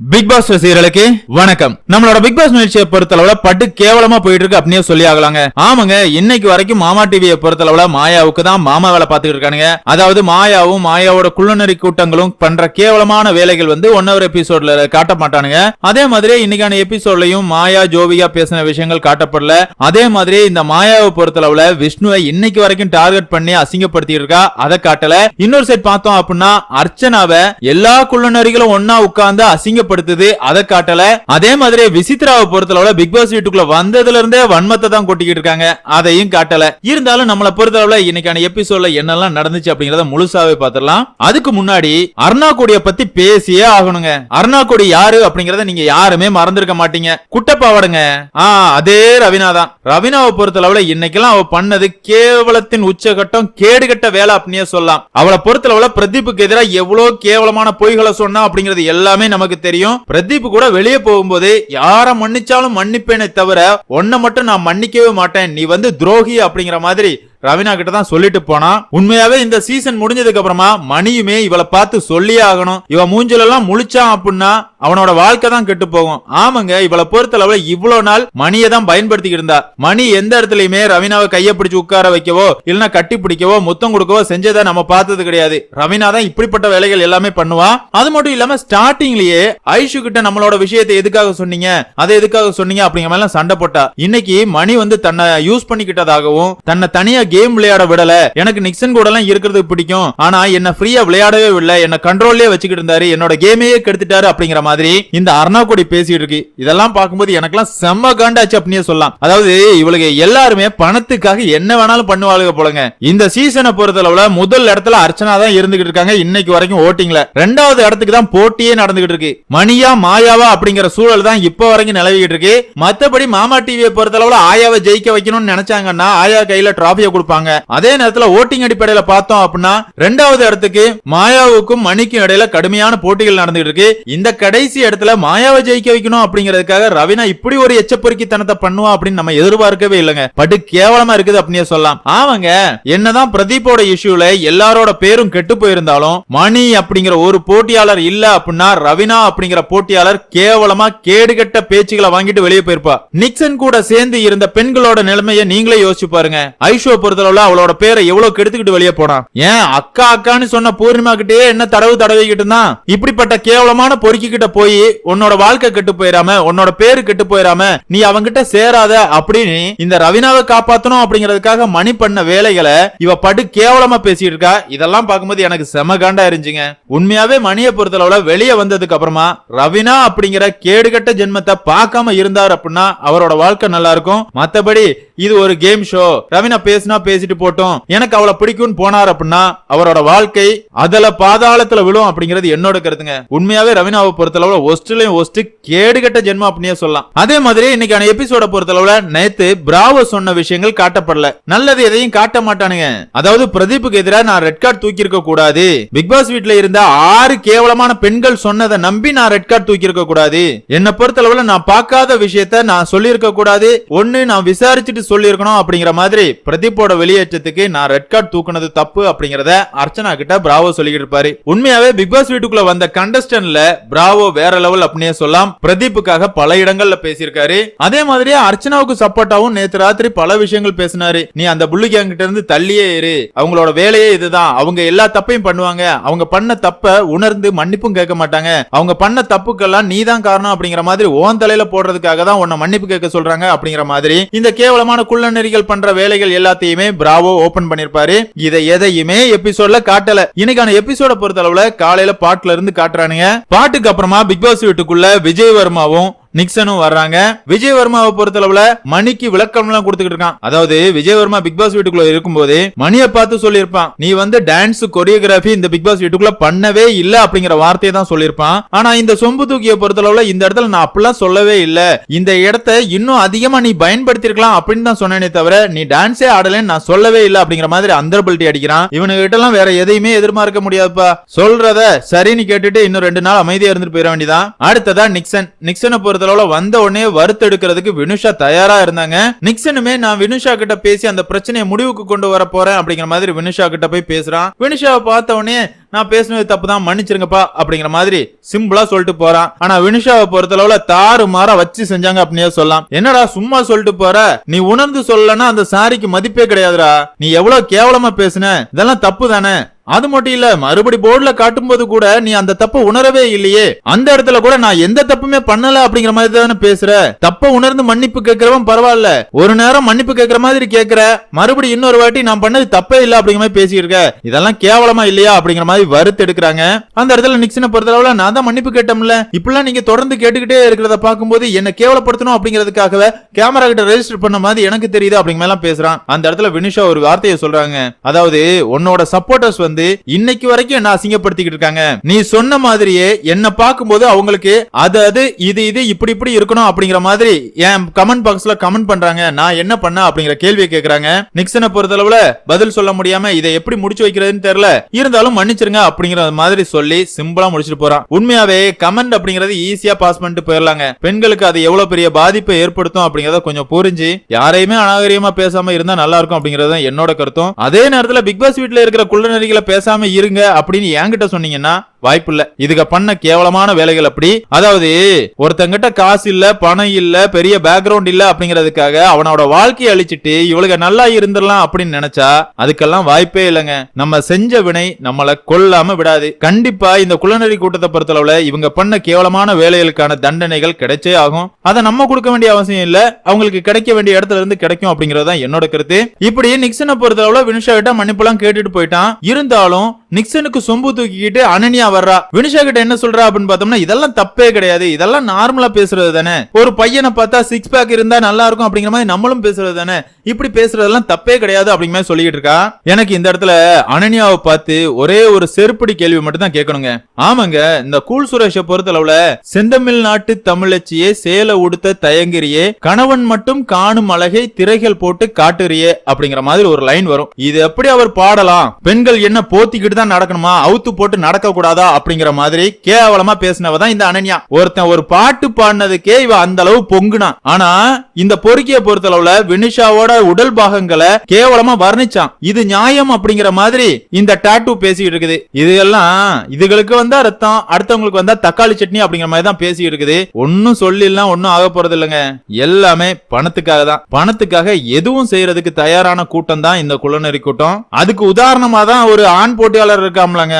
Big pass ரசிகர்களுக்கு வணக்கம். நம்மளோட பிக் பாஸ் நிகழ்ச்சியை பொறுத்தளவுல பட்டு கேவலமா போயிட்டு இருக்கு அப்படின்னே சொல்லி ஆகலாங்க. ஆமாங்க இன்னைக்கு வரைக்கும் மாமா டிவியை பொறுத்தளவுல மாயாவுக்கு தான் மாமா வேலை பார்த்துட்டு இருக்கானுங்க. அதாவது மாயாவும் மாயாவோட குள்ளநெறி கூட்டங்களும் பண்ற கேவலமான வேலைகள் வந்து ஒன் ஹவர் எபிசோட்ல காட்ட மாட்டானுங்க. அதே மாதிரி இன்னைக்கான எபிசோட்லயும் மாயா ஜோவியா பேசின விஷயங்கள் காட்டப்படல. அதே மாதிரி இந்த மாயாவை பொறுத்தளவுல விஷ்ணுவை இன்னைக்கு வரைக்கும் டார்கெட் பண்ணி அசிங்கப்படுத்தி இருக்கா அதை காட்டல. இன்னொரு சைட் பார்த்தோம் அப்படின்னா அர்ச்சனாவை எல்லா குள்ளநரிகளும் ஒன்னா உட்கார்ந்து அசிங்கப்படுத்துது அதை காட்டல. அதே மாதிரி விசித்ராவை பொறுத்தளவுல பிக் பாஸ் வீட்டுக்குள்ள வந்ததுல இருந்தே வன்மத்தை தான் கொட்டிக்கிட்டு இருக்காங்க. அதையும் காட்டல. இருந்தாலும் நம்மளை பொறுத்தளவுல இன்னைக்கான எபிசோட்ல என்னெல்லாம் நடந்துச்சு அப்படிங்கறத முழுசாவே பாத்திரலாம் அதுக்கு முன்னாடி அருணாக்குடிய பத்தி பேசியே ஆகணுங்க. அருணாக்குடி யாரு அப்படிங்கறத நீங்க யாருமே மறந்திருக்க மாட்டீங்க. குட்டப்பாவடுங்க. ஆ அதே ரவினா தான். ரவினாவை பொறுத்தளவுல இன்னைக்கெல்லாம் அவ பண்ணது கேவலத்தின் உச்சகட்டம் கேடுகட்ட வேலை அப்படின்னே சொல்லலாம். அவளை பொறுத்தளவுல பிரதீப்புக்கு எதிராக எவ்வளவு கேவலமான பொய்களை சொன்னா அப்படிங்கிறது எல்லாமே நமக்கு தெரியும். பிரதீப் கூட வெளியே போகும்போது யார மன்னிச்சாலும் மன்னிப்பேனே தவிர உன்னை மட்டும் நான் மன்னிக்கவே மாட்டேன். நீ வந்து துரோகி அப்படிங்கிற மாதிரி ரவீனா கிட்ட தான் சொல்லிட்டு போனா உண்மையாவே இந்த சீசன் முடிஞ்சதுக்கு அப்புறமா மணியுமே இவளை பார்த்து சொல்லியே ஆகணும். இவ மூஞ்சில எல்லாம் முழிச்சான் அப்படின்னா அவனோட வாழ்க்கை தான் கெட்டு போகும். ஆமாங்க இவளை பொறுத்தளவுல இவ்வளவு நாள் மணியை தான் பயன்படுத்திக்கிட்டு இருந்தா. மணி எந்த இடத்துலயுமே ரவினாவை கைய பிடிச்சு உட்கார வைக்கவோ இல்லனா கட்டி பிடிக்கவோ முத்தம் கொடுக்கவோ செஞ்சதை நம்ம பார்த்தது கிடையாது. ரவீனா தான் இப்படிப்பட்ட வேலைகள் எல்லாமே பண்ணுவா. அது மட்டும் இல்லாம ஸ்டார்டிங்லயே ஐஷு கிட்ட நம்மளோட விஷயத்தை எதுக்காக சொன்னீங்க அதை எதுக்காக சொன்னீங்க அப்படிங்கிற மாதிரி எல்லாம் சண்டை போட்டா. இன்னைக்கு மணி வந்து தன்னை யூஸ் பண்ணிக்கிட்டதாகவும் தன்னை தனியா கேம் விளையாட விடல. எனக்கு நிக்சன் கூட எல்லாம் இருக்கிறது பிடிக்கும். ஆனா என்ன ஃப்ரீயா விளையாடவே விடல. என்ன கண்ட்ரோல்லே வச்சுக்கிட்டு இருந்தாரு. என்னோட கேமையே கெடுத்துட்டாரு அப்படிங்கிற மாதிரி இந்த அருணாக்குடி பேசிட்டு இருக்கு. இதெல்லாம் பார்க்கும்போது எனக்கெல்லாம் செம்ம காண்டாச்சு அப்படின்னே சொல்லலாம். அதாவது இவளுக்கு எல்லாருமே பணத்துக்காக என்ன வேணாலும் பண்ணுவாளுங்க போலங்க. இந்த சீசனை பொறுத்தளவுல முதல் இடத்துல அர்ச்சனா தான் இருந்துகிட்டு இருக்காங்க. இன்னைக்கு வரைக்கும் ஓட்டிங்ல ரெண்டாவது இடத்துக்கு தான் போட்டியே நடந்துகிட்டு இருக்கு. மணியா மாயாவா அப்படிங்கிற சூழல் தான் இப்ப வரைக்கும் நிலவிக்கிட்டு இருக்கு. மத்தபடி மாமா டிவியை பொறுத்தளவுல ஆயாவை ஜெயிக்க வைக்கணும்னு நினைச்சாங்கன்னா ஆயா கையில டிராபிய கொடுப்பாங்க. அதே நேரத்துல ஓட்டிங் அடிப்படையில பார்த்தோம் அப்படின்னா ரெண்டாவது இடத்துக்கு மாயாவுக்கும் மணிக்கும் இடையில கடுமையான போட்டிகள் நடந்துட்டு இருக்கு. இந்த கடைசி இடத்துல மாயாவை ஜெயிக்க வைக்கணும் அப்படிங்கிறதுக்காக ரவினா இப்படி ஒரு எச்சப்பொறுக்கித்தனத்தை பண்ணுவா அப்படின்னு நம்ம எதிர்பார்க்கவே இல்லைங்க. படு கேவலமா இருக்குது அப்படின்னே சொல்லலாம். ஆமாங்க என்னதான் பிரதீப்போட இஷ்யூல எல்லாரோட பேரும் கெட்டு போயிருந்தாலும் மணி அப்படிங்கிற ஒரு போட்டியாளர் இல்ல அப்படின்னா ரவினா அப்படிங்கிற போட்டியாளர் கேவலமா கேடுகட்ட பேச்சுகளை வாங்கிட்டு வெளியே போயிருப்பா. நிக்சன் கூட சேர்ந்து இருந்த பெண்களோட நிலைமையை நீங்களே யோசிச்சு பாருங்க. ஐஷோ பொறுத்தளவுல அவளோட பேரை எவ்வளவு கெடுத்துக்கிட்டு வெளியே போனா? ஏன் அக்கா அக்கான்னு சொன்ன பூர்ணிமா கிட்டே என்ன தடவு தடவிக்கிட்டு இருந்தான் இப்படிப்பட்ட கேவலமான பொறுக்கி கிட்ட போய் உன்னோட வாழ்க்கை கெட்டு போயிடாம உன்னோட பேரு கெட்டு போயிடாம நீ அவங்கிட்ட சேராத அப்படின்னு இந்த ரவினாவை காப்பாத்தணும் அப்படிங்கறதுக்காக மணி பண்ண வேலைகளை இவ படு கேவலமா பேசிட்டு இருக்கா? இதெல்லாம் பார்க்கும்போது எனக்கு செம காண்டா இருந்துச்சுங்க. உண்மையாவே மணியை பொறுத்தளவுல வெளியே வந்ததுக்கு அப்புறமா ரவினா அப்படிங்கிற கேடுகட்ட ஜென்மத்தை பார்க்காம இருந்தார் அப்படின்னா அவரோட வாழ்க்கை நல்லா இருக்கும். மத்தபடி இது ஒரு கேம் ஷோ ரவினா பேசினா பேசிட்டு போட்டோம். எனக்கு அவளை பிடிக்கும்னு போனார் அப்படின்னா அவரோட வாழ்க்கை அதுல பாதாளத்துல விழும் அப்படிங்கிறது என்னோட கருத்துங்க. உண்மையாவே ரவினாவை பொறுத்தளவுல ஒஸ்ட்லயும் ஒஸ்ட் கேடுகட்ட ஜென்மம் அப்படின்னே சொல்லலாம். அதே மாதிரி இன்னைக்கான எபிசோட பொறுத்தளவுல நேத்து பிராவோ சொன்ன விஷயங்கள் காட்டப்படல. நல்லது எதையும் காட்ட மாட்டானுங்க. அதாவது பிரதீப்புக்கு எதிராக நான் ரெட் கார்டு தூக்கி இருக்க கூடாது. பிக் பாஸ் வீட்ல இருந்த ஆறு கேவலமான பெண்கள் சொன்னதை நம்பி நான் ரெட் கார்டு தூக்கி இருக்க கூடாது. என்ன பொறுத்தளவுல நான் பார்க்காத விஷயத்த நான் சொல்லியிருக்க கூடாது. ஒன்னு நான் விசாரிச்சுட்டு சொல்லி இருக்கணும் அப்படிங்கிற மாதிரி பிரதீப்போட வெளியேற்றத்துக்கு நான் ரெட் கார்டு தூக்குனது தப்பு அப்படிங்கறத அர்ச்சனா கிட்ட பிராவோ சொல்லிக்கிட்டு இருப்பாரு. உண்மையாவே பிக் பாஸ் வீட்டுக்குள்ள வந்த கண்டஸ்டன்ட்ல பிராவோ வேற லெவல் அப்படின்னே சொல்லலாம். பிரதீப்புக்காக பல இடங்கள்ல பேசியிருக்காரு. அதே மாதிரியே அர்ச்சனாவுக்கு சப்போர்ட்டாவும் நேத்து ராத்திரி பல விஷயங்கள் பேசினாரு. நீ அந்த புள்ளி கேங் கிட்ட இருந்து தள்ளியே இரு. அவங்களோட வேலையே இதுதான். அவங்க எல்லா தப்பையும் பண்ணுவாங்க. அவங்க பண்ண தப்ப உணர்ந்து மன்னிப்பும் கேட்க மாட்டாங்க. அவங்க பண்ண தப்புக்கெல்லாம் நீ தான் காரணம் அப்படிங்கிற மாதிரி ஓன் தலையில போடுறதுக்காக தான் உன்னை மன்னிப்பு கேட்க சொல்றாங்க அப்படிங்கிற மாதிரி. இந்த கேவலமான குள்ள நெறிகள் பண்ற வேலைகள் எல்லாத்தையுமே பிராவோ ஓபன் பண்ணிருப்பாரு. இதை எதையுமே எபிசோட்ல காட்டல. இன்னைக்கான எபிசோட பொறுத்தளவுல காலையில பாட்டுல இருந்து காட்டுறானுங்க. பாட்டுக்கு அப்புறமா பிக் பாஸ் வீட்டுக்குள்ள விஜய் வர்மாவும் நிக்சனும் வர்றாங்க. விஜய் வர்மாவை பொறுத்தளவுல மணிக்கு விளக்கம் எல்லாம் கொடுத்துக்கிட்டு இருக்கான். அதாவது விஜய் வர்மா பிக் பாஸ் வீட்டுக்குள்ள இருக்கும்போது மணியை பார்த்து சொல்லியிருப்பான். நீ வந்து டான்ஸ் கொரியோகிராஃபி இந்த பிக் பாஸ் வீட்டுக்குள்ள பண்ணவே இல்ல அப்படிங்கிற வார்த்தையை தான் சொல்லியிருப்பான். ஆனா இந்த சொம்பு தூக்கிய பொறுத்தளவுல இந்த இடத்துல நான் அப்படிலாம் சொல்லவே இல்ல. இந்த இடத்த இன்னும் அதிகமா நீ பயன்படுத்திருக்கலாம் அப்படின்னு தான் சொன்னேனே தவிர நீ டான்ஸே ஆடலன்னு நான் சொல்லவே இல்ல அப்படிங்கிற மாதிரி அந்தர்பல்ட்டி அடிக்கிறான். இவனுக்கு கிட்ட எல்லாம் வேற எதையுமே எதிர்பார்க்க முடியாதுப்பா. சொல்றத சரின்னு கேட்டுட்டு இன்னும் ரெண்டு நாள் அமைதியா இருந்துட்டு போயிட வேண்டியதான் அடுத்ததா நிக்சன் நிக்சனை பொறுத்த பொறுத்தளவுல வந்த உடனே வறுத்தெடுக்கிறதுக்கு வினுஷா தயாரா இருந்தாங்க. நிக்சனுமே நான் வினுஷா கிட்ட பேசி அந்த பிரச்சனையை முடிவுக்கு கொண்டு வர போறேன் அப்படிங்கிற மாதிரி வினுஷா கிட்ட போய் பேசுறான். வினுஷாவை பார்த்த உடனே நான் பேசினது தப்பு தான் மன்னிச்சிருங்கப்பா அப்படிங்கிற மாதிரி சிம்பிளா சொல்லிட்டு போறான். ஆனா வினுஷாவை பொறுத்தளவுல தாறு மாற வச்சு செஞ்சாங்க அப்படின்னே சொல்லலாம். என்னடா சும்மா சொல்லிட்டு போற? நீ உணர்ந்து சொல்லலன்னா அந்த சாரிக்கு மதிப்பே கிடையாதுடா. நீ எவ்வளவு கேவலமா பேசுன? இதெல்லாம் தப்பு தானே? அது மட்டும் இல்ல மறுபடி போர்டுல காட்டும்போது கூட நீ அந்த தப்ப உணரவே இல்லையே. அந்த இடத்துல கூட நான் எந்த தப்புமே பண்ணல அப்படிங்கிற மாதிரி தானே பேசுற. தப்ப உணர்ந்து மன்னிப்பு கேட்கிறவன் பரவாயில்ல. ஒரு நேரம் மன்னிப்பு கேட்கிற மாதிரி கேட்கிற. மறுபடி இன்னொரு வாட்டி நான் பண்ணது தப்பே இல்ல அப்படிங்கிற மாதிரி பேசியிருக்க. இருக்க இதெல்லாம் கேவலமா இல்லையா அப்படிங்கிற மாதிரி வறுத்து எடுக்கிறாங்க. அந்த இடத்துல நிக்சனை பொறுத்தளவுல நான் தான் மன்னிப்பு கேட்டோம்ல இப்படிலாம் நீங்க தொடர்ந்து கேட்டுக்கிட்டே இருக்கிறத பார்க்கும்போது என்ன கேவலப்படுத்தணும் அப்படிங்கிறதுக்காகவே கேமரா கிட்ட ரெஜிஸ்டர் பண்ண மாதிரி எனக்கு தெரியுது அப்படிங்கிற மாதிரி பேசுறான். அந்த இடத்துல வினிஷா ஒரு வார்த்தையை சொல்றாங்க. அதாவது உன்னோட சப்போர்ட்டர்ஸ் வந்து இருந்து இன்னைக்கு வரைக்கும் என்ன அசிங்கப்படுத்திக்கிட்டு இருக்காங்க? நீ சொன்ன மாதிரியே என்ன பார்க்கும்போது அவங்களுக்கு அது அது இது இது இப்படி இப்படி இருக்கணும் அப்படிங்கிற மாதிரி என் கமெண்ட் பாக்ஸ்ல கமெண்ட் பண்றாங்க. நான் என்ன பண்ண அப்படிங்கிற கேள்வியை கேக்குறாங்க. நிக்சனை பொறுத்தளவுல பதில் சொல்ல முடியாம இதை எப்படி முடிச்சு வைக்கிறதுன்னு தெரியல. இருந்தாலும் மன்னிச்சிருங்க அப்படிங்கிற மாதிரி சொல்லி சிம்பிளா முடிச்சிட்டு போறான். உண்மையாவே கமெண்ட் அப்படிங்கறது ஈஸியா பாஸ் பண்ணிட்டு போயிடலாங்க பெண்களுக்கு அது எவ்வளவு பெரிய பாதிப்பை ஏற்படுத்தும் அப்படிங்கறத கொஞ்சம் புரிஞ்சு யாரையுமே அநாகரியமா பேசாம இருந்தா நல்லா இருக்கும் அப்படிங்கறது என்னோட கருத்தும். அதே நேரத்துல பிக் பாஸ் வீட்டுல இருக்கிற குள்ளநரிகளை பேசாம இருங்க அப்படின்னு என்கிட்ட சொன்னீங்கன்னா வாய்ப்பு இல்ல இதுக்கு பண்ண கேவலமான வேலைகள் அப்படி. அதாவது ஒருத்தங்கிட்ட காசு இல்ல பணம் இல்ல பெரிய பேக்ரவுண்ட் இல்ல அப்படிங்கறதுக்காக அவனோட வாழ்க்கையை அழிச்சிட்டு இவளுக்கு நல்லா இருந்துடலாம் அப்படின்னு நினைச்சா அதுக்கெல்லாம் வாய்ப்பே இல்லைங்க. நம்ம செஞ்ச வினை நம்மளை கொல்லாம விடாது. கண்டிப்பா இந்த குள்ளநரி கூட்டத்தை பொறுத்தளவுல இவங்க பண்ண கேவலமான வேலைகளுக்கான தண்டனைகள் கிடைச்சே ஆகும். அதை நம்ம கொடுக்க வேண்டிய அவசியம் இல்ல. அவங்களுக்கு கிடைக்க வேண்டிய இடத்துல இருந்து கிடைக்கும் அப்படிங்கறதுதான் என்னோட கருத்து. இப்படி நிக்சனை பொறுத்தளவுல வினுஷா கிட்ட மன்னிப்புலாம் கேட்டுட்டு போயிட்டான். இருந்தாலும் நிக்சனுக்கு சொம்பு தூக்கிக்கிட்டு அனன்யா வர்றா. வினுஷா கிட்ட என்ன சொல்றா அப்படின்னு பார்த்தோம்னா இதெல்லாம் தப்பே கிடையாது. இதெல்லாம் நார்மலா பேசுறது தானே. ஒரு பையனை பார்த்தா சிக்ஸ் பேக் இருந்தா நல்லா இருக்கும் அப்படிங்கிற மாதிரி நம்மளும் பேசுறது தானே. இப்படி பேசுறதெல்லாம் தப்பே கிடையாது அப்படிங்கிற மாதிரி சொல்லிட்டு இருக்கா. எனக்கு இந்த இடத்துல அனன்யாவை பார்த்து ஒரே ஒரு செருப்படி கேள்வி மட்டும் தான் கேட்கணுங்க. ஆமாங்க இந்த கூல் சுரேஷை பொறுத்தளவுல செந்தமிழ் நாட்டு தமிழச்சியே சேலை உடுத்த தயங்கிறியே கணவன் மட்டும் காணும் அழகை திரைகள் போட்டு காட்டுறியே அப்படிங்கிற மாதிரி ஒரு லைன் வரும். இது எப்படி அவர் பாடலாம்? பெண்கள் என்ன போத்திக்கிட்டு தான் நடக்கணுமா? அவுத்து போட்டு நடக்க கூடாதா அப்படிங்கிற மாதிரி கேவலமா பேசினவ தான் இந்த அனன்யா. ஒருத்தன் ஒரு பாட்டு பாடினதுக்கே இவ அந்த அளவு பொங்குனான் ஆனா இந்த பொறுக்கிய பொறுத்தளவுல வினிஷாவோட உடல் பாகங்களை கேவலமா வர்ணிச்சான். இது நியாயம் அப்படிங்கிற மாதிரி இந்த டாட்டூ பேசிட்டு இருக்குது. இது எல்லாம் இதுகளுக்கு வந்தா ரத்தம் அடுத்தவங்களுக்கு வந்தா தக்காளி சட்னி அப்படிங்கிற மாதிரி தான் பேசிட்டு இருக்குது. ஒன்னும் சொல்லிலாம் ஒன்னும் ஆக போறது இல்லைங்க. எல்லாமே பணத்துக்காக தான். பணத்துக்காக எதுவும் செய்யறதுக்கு தயாரான கூட்டம் தான் இந்த குளநெறி கூட்டம். அதுக்கு உதாரணமா தான் ஒரு ஆண் போட்டியாளர் இருக்காம்லங்க.